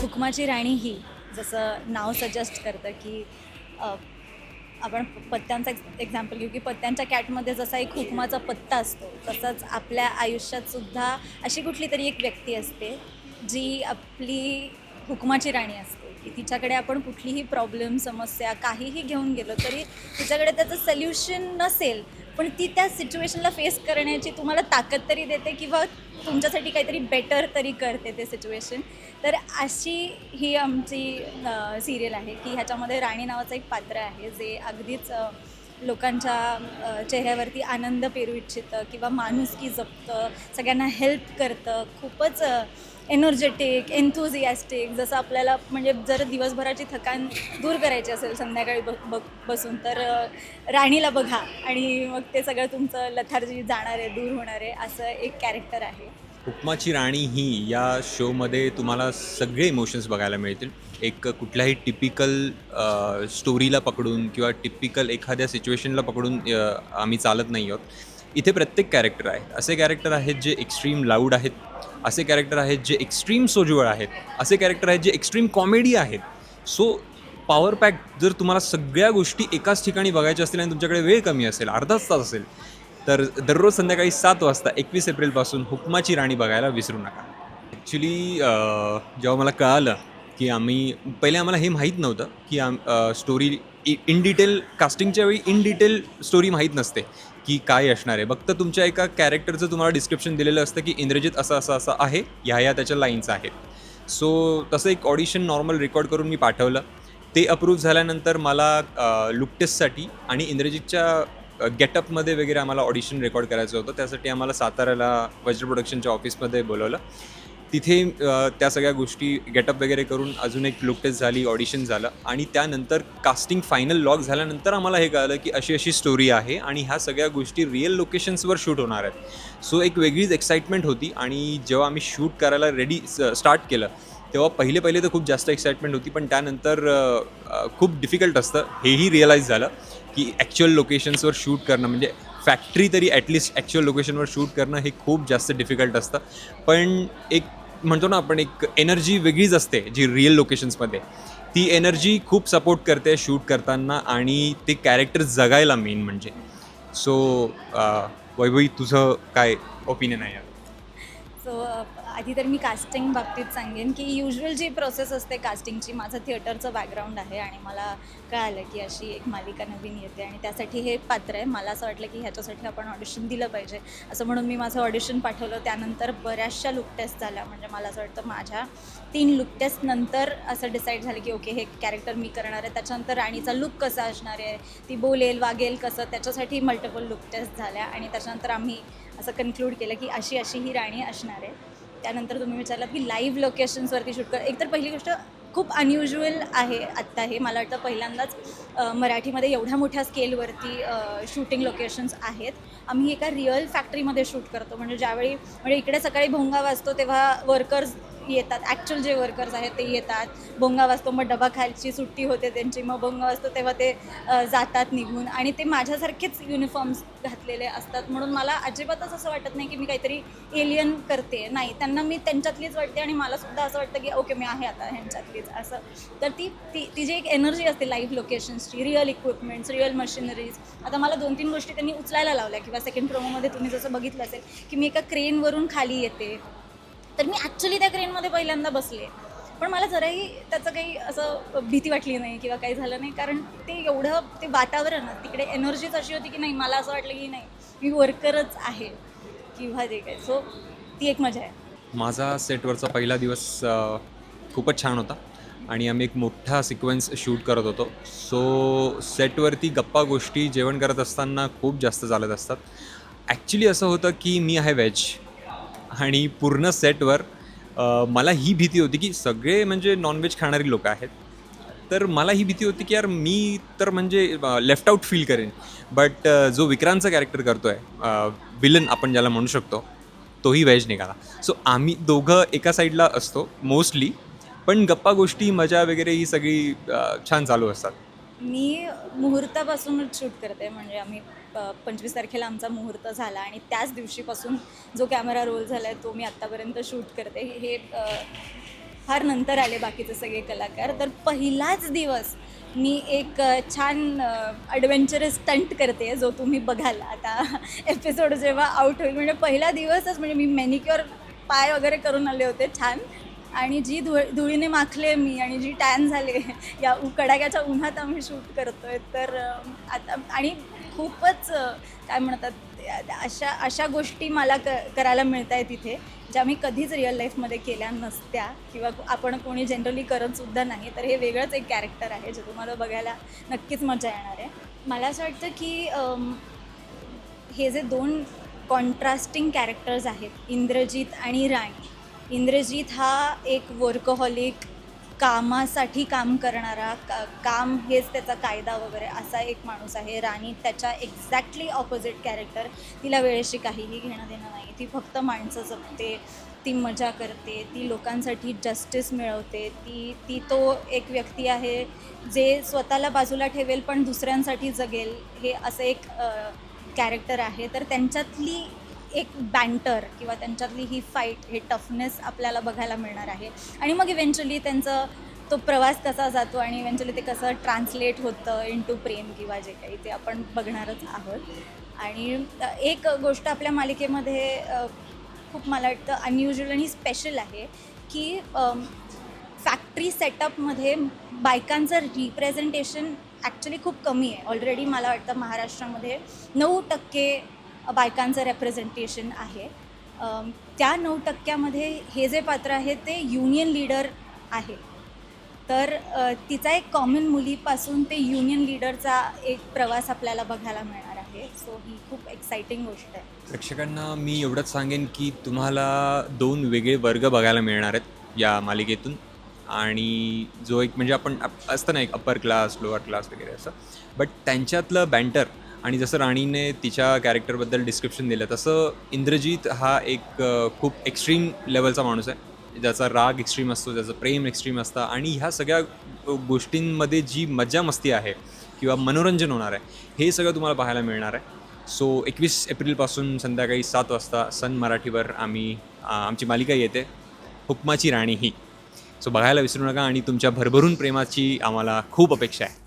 हुकमाची राणी ही जसं नाव सजेस्ट करतं की आपण पत्त्यांचा एक्झाम्पल घेऊ की पत्त्यांच्या कॅटमध्ये जसा एक हुकमाचा पत्ता असतो तसंच आपल्या आयुष्यात सुद्धा अशी कुठली तरी एक व्यक्ती असते जी आपली हुकमाची राणी असते. की तिच्याकडे आपण कुठलीही प्रॉब्लेम समस्या काहीही घेऊन गेलो तरी तिच्याकडे त्याचं सोल्युशन नसेल पण ती त्या सिच्युएशनला फेस करण्याची तुम्हाला ताकद तरी देते किंवा तुमच्यासाठी काहीतरी बेटर तरी करते ते सिच्युएशन तर अशी ही आमची सिरियल आहे की ह्याच्यामध्ये राणी नावाचं एक पात्र आहे जे अगदीच लोकांच्या चेहऱ्यावरती आनंद पेरू इच्छितं किंवा माणुसकी जपतं सगळ्यांना हेल्प करतं. खूपच एनर्जेटिक एन्थुझियास्टिक जसं आपल्याला म्हणजे जर दिवसभराची थकान दूर करायची असेल संध्याकाळी ब बघ बसून तर राणीला बघा. आणि मग ते सगळं तुमचं लथार्जी जाणार आहे दूर होणार आहे असं एक कॅरेक्टर आहे. उपमाची राणी ही या शोमध्ये तुम्हाला सगळे इमोशन्स बघायला मिळतील. एक कुठल्याही टिपिकल स्टोरीला पकडून किंवा टिपिकल एखाद्या सिच्युएशनला पकडून आम्ही चालत नाही आहोत. इथे प्रत्येक कॅरेक्टर आहे. असे कॅरेक्टर आहेत जे एक्स्ट्रीम लाऊड आहेत. असे कॅरेक्टर आहेत जे एक्स्ट्रीम सोज्वळ आहेत. असे कॅरेक्टर आहेत जे एक्स्ट्रीम कॉमेडी आहेत. सो पॉवर पॅक जर तुम्हाला सगळ्या गोष्टी एकाच ठिकाणी बघायच्या असतील आणि तुमच्याकडे वेळ कमी असेल अर्धाच तास असेल तर दररोज संध्याकाळी सात वाजता एकवीस एप्रिलपासून हुकमाची राणी बघायला विसरू नका. ॲक्च्युली जेव्हा मला कळालं की आम्ही पहिले आम्हाला हे माहीत नव्हतं की आम स्टोरी इन डिटेल कास्टिंगच्या वेळी इन डिटेल स्टोरी माहीत नसते की काय असणार आहे. फक्त तुमच्या एका कॅरेक्टरचं तुम्हाला डिस्क्रिप्शन दिलेलं असतं की इंद्रजित असं असं असं आहे ह्या ह्या त्याच्या लाईन्स आहेत. सो तसं एक ऑडिशन नॉर्मल रेकॉर्ड करून मी पाठवलं. ते अप्रूव्ह झाल्यानंतर मला लुकटेस्टसाठी आणि इंद्रजितच्या गेटअपमध्ये वगैरे आम्हाला ऑडिशन रेकॉर्ड करायचं होतं. त्यासाठी आम्हाला साताऱ्याला वज्र प्रोडक्शनच्या ऑफिसमध्ये बोलवलं. तिथे त्या सगळ्या गोष्टी गेटअप वगैरे करून अजून एक लुक टेस्ट झाली ऑडिशन झालं. आणि त्यानंतर कास्टिंग फायनल लॉक झाल्यानंतर आम्हाला हे कळलं की अशी अशी स्टोरी आहे आणि ह्या सगळ्या गोष्टी रिअल लोकेशन्सवर शूट होणार आहेत. सो एक वेगळीच एक्साइटमेंट होती आणि जेव्हा आम्ही शूट करायला रेडी स्टार्ट केलं तेव्हा पहिले पहिले तर खूप जास्त एक्साइटमेंट होती पण त्यानंतर खूप डिफिकल्ट असतं. हेही रिअलाईज झालं की ॲक्च्युअल लोकेशन्सवर शूट करणं म्हणजे फॅक्टरी तरी ॲटलिस्ट ॲक्च्युअल लोकेशनवर शूट करणं हे खूप जास्त डिफिकल्ट असतं. पण एक म्हणतो ना आपण एक एनर्जी वेगळीच असते जी रिअल लोकेशन्समध्ये ती एनर्जी खूप सपोर्ट करते शूट करताना आणि ते कॅरेक्टर जगायला मेन म्हणजे. सो वैभवी तुझं काय ओपिनियन आहे सो आधी तर मी कास्टिंग बाबतीत सांगेन की युजल जी प्रोसेस असते कास्टिंगची माझं थिएटरचं बॅकग्राऊंड आहे आणि मला कळालं की अशी एक मालिका नवीन येते आणि त्यासाठी हे पात्र आहे. मला असं वाटलं की ह्याच्यासाठी आपण ऑडिशन दिलं पाहिजे. असं म्हणून मी माझं ऑडिशन पाठवलं. त्यानंतर बऱ्याचशा लुक टेस्ट झाल्या. म्हणजे मला असं वाटतं माझ्या तीन लुक टेस्ट नंतर असं डिसाईड झालं की ओके हे कॅरेक्टर मी करणार आहे. त्याच्यानंतर राणीचा लुक कसा असणार आहे? ती बोलेल वागेल कसं? त्याच्यासाठी मल्टिपल लुक टेस्ट झाल्या आणि त्याच्यानंतर आम्ही असं कन्क्लूड केलं की अशी अशी ही राणी असणार आहे. त्यानंतर तुम्ही विचारलात की लाईव्ह लोकेशन्सवरती शूट कर. एकतर पहिली गोष्ट खूप अनयुज्युअल आहे आत्ता हे. मला वाटतं पहिल्यांदाच मराठीमध्ये एवढ्या मोठ्या स्केलवरती शूटिंग लोकेशन्स आहेत. आम्ही एका रिअल फॅक्टरीमध्ये शूट करतो. म्हणजे ज्यावेळी म्हणजे इकडे सकाळी भोंगा वाजतो तेव्हा वर्कर्स येतात. ॲक्च्युअल जे वर्कर्स आहेत ते येतात. भोंगा वाजतो मग डबा खायची सुट्टी होते त्यांची मग भोंगा वाजतो तेव्हा ते जातात निघून. आणि ते माझ्यासारखेच युनिफॉर्म्स घातलेले असतात. म्हणून मला अजिबातच असं वाटत नाही की मी काहीतरी एलियन करते. नाही त्यांना मी त्यांच्यातलीच वाटते आणि मला सुद्धा असं वाटतं की ओके मी आहे आता ह्यांच्यातलीच. असं. तर ती ती ती जी एक एनर्जी असते लाईव्ह लोकेशन्सची रिअल इक्विपमेंट्स रिअल मशिनरीज आता मला दोन तीन गोष्टी त्यांनी उचलायला लावल्या किंवा सेकंड प्रोमोमध्ये तुम्ही जसं बघितलं असेल की मी एका क्रेनवरून खाली येते. तर मी ॲक्च्युली त्या क्रेनमध्ये पहिल्यांदा बसले. पण मला जराही त्याचं काही असं भीती वाटली नाही किंवा काही झालं नाही. कारण ते एवढं ते वातावरण तिकडे एनर्जीच अशी होती की नाही मला असं वाटलं की नाही मी वर्करच आहे किंवा जे काय सो ती एक मजा आहे. माझा सेटवरचा पहिला दिवस खूपच छान होता आणि आम्ही एक मोठा सिक्वेन्स शूट करत होतो. सो सेटवरती गप्पा गोष्टी जेवण करत असताना खूप जास्त चालत असतात. ॲक्च्युली असं होतं की मी आहे व्हेज आणि पूर्ण सेटवर मला ही भीती होती की सगळे म्हणजे नॉनव्हेज खाणारी लोक आहेत. तर मला ही भीती होती की यार मी तर म्हणजे लेफ्ट आउट फील करेन. बट जो विक्रांतचा कॅरेक्टर करतो आहे विलन आपण ज्याला म्हणू शकतो तोही व्हेज निघाला. सो आम्ही दोघं एका साईडला असतो मोस्टली पण गप्पा गोष्टी मजा वगैरे ही सगळी छान चालू असतात. मी मुहूर्तापासूनच शूट करते म्हणजे आम्ही पंचवीस तारखेला आमचा मुहूर्त झाला आणि त्याच दिवशीपासून जो कॅमेरा रोल झाला आहे तो मी आत्तापर्यंत शूट करते. हे फार नंतर आले बाकीचे सगळे कलाकार. तर पहिलाच दिवस मी एक छान ॲडव्हेंचरस स्टंट करते जो तुम्ही बघाल. आता एपिसोड जेव्हा आउट होईल म्हणजे पहिला दिवसच म्हणजे मी मॅनिक्युअर पाय वगैरे करून आले होते छान. आणि जी धुळ धुळीने माखले मी आणि जी टॅन झाले या उ- कडाक्याच्या उन्हात आम्ही शूट करतोय. तर आता आणि खूपच काय म्हणतात अशा अशा गोष्टी मला क करायला मिळत आहेत तिथे ज्या मी कधीच रिअल लाईफमध्ये केल्या नसत्या किंवा आपण कोणी जनरली करतसुद्धा नाही तर हे वेगळंच एक कॅरेक्टर आहे जे तुम्हाला बघायला नक्कीच मजा येणार आहे. मला असं वाटतं की हे जे दोन कॉन्ट्रास्टिंग कॅरेक्टर्स आहेत इंद्रजित आणि राणी. इंद्रजित हा एक वर्कहॉलिक कामासाठी काम करणारा का काम हेच त्याचा कायदा वगैरे असा एक माणूस आहे. राणी त्याच्या एक्झॅक्टली ऑपोजिट कॅरेक्टर तिला वेळेशी काहीही घेणं देणं नाही. ती फक्त माणसं जपते ती मजा करते ती लोकांसाठी जस्टिस मिळवते. ती ती तो एक व्यक्ती आहे जे स्वतःला बाजूला ठेवेल पण दुसऱ्यांसाठी जगेल. हे असं एक कॅरेक्टर आहे. तर त्यांच्यातली एक बँटर किंवा त्यांच्यातली ही फाईट हे टफनेस आपल्याला बघायला मिळणार आहे. आणि मग इव्हेंच्युअली त्यांचं तो प्रवास कसा जातो आणि इव्हेंच्युअली ते कसं ट्रान्सलेट होतं इन टू प्रेम किंवा जे काही ते आपण बघणारच आहोत. आणि एक गोष्ट आपल्या मालिकेमध्ये खूप मला वाटतं अनयुज्युअल आणि स्पेशल आहे की फॅक्टरी सेटअपमध्ये बायकांचं रिप्रेझेंटेशन ॲक्च्युली खूप कमी आहे. ऑलरेडी मला वाटतं महाराष्ट्रामध्ये नऊ टक्के बायकांचं रेप्रेझेंटेशन आहे. त्या नऊ टक्क्यामध्ये हे जे पात्र आहे ते युनियन लीडर आहे. तर तिचा एक कॉमन मुलीपासून ते युनियन लीडरचा एक प्रवास आपल्याला बघायला मिळणार आहे. सो ही खूप एक्साइटिंग गोष्ट आहे. प्रेक्षकांना मी एवढंच सांगेन की तुम्हाला दोन वेगळे वर्ग बघायला मिळणार आहेत या मालिकेतून. आणि जो एक म्हणजे आपण असतं ना एक अप्पर क्लास लोअर क्लास वगैरे असं. बट त्यांच्यातलं बँटर आणि जसं राणीने तिच्या कॅरेक्टरबद्दल डिस्क्रिप्शन दिलं तसं इंद्रजीत हा एक खूप एक्स्ट्रीम लेवलचा माणूस आहे. ज्याचा राग एक्स्ट्रीम असतो ज्याचं प्रेम एक्स्ट्रीम असतं आणि ह्या सगळ्या गोष्टींमध्ये जी मजा मस्ती आहे किंवा मनोरंजन होणार आहे हे सगळं तुम्हाला पाहायला मिळणार आहे. सो एकवीस एप्रिलपासून संध्याकाळी सात वाजता सन मराठीवर आम्ही आमची मालिका येते हुकमाची राणी ही. सो बघायला विसरू नका आणि तुमच्या भरभरून प्रेमाची आम्हाला खूप अपेक्षा आहे.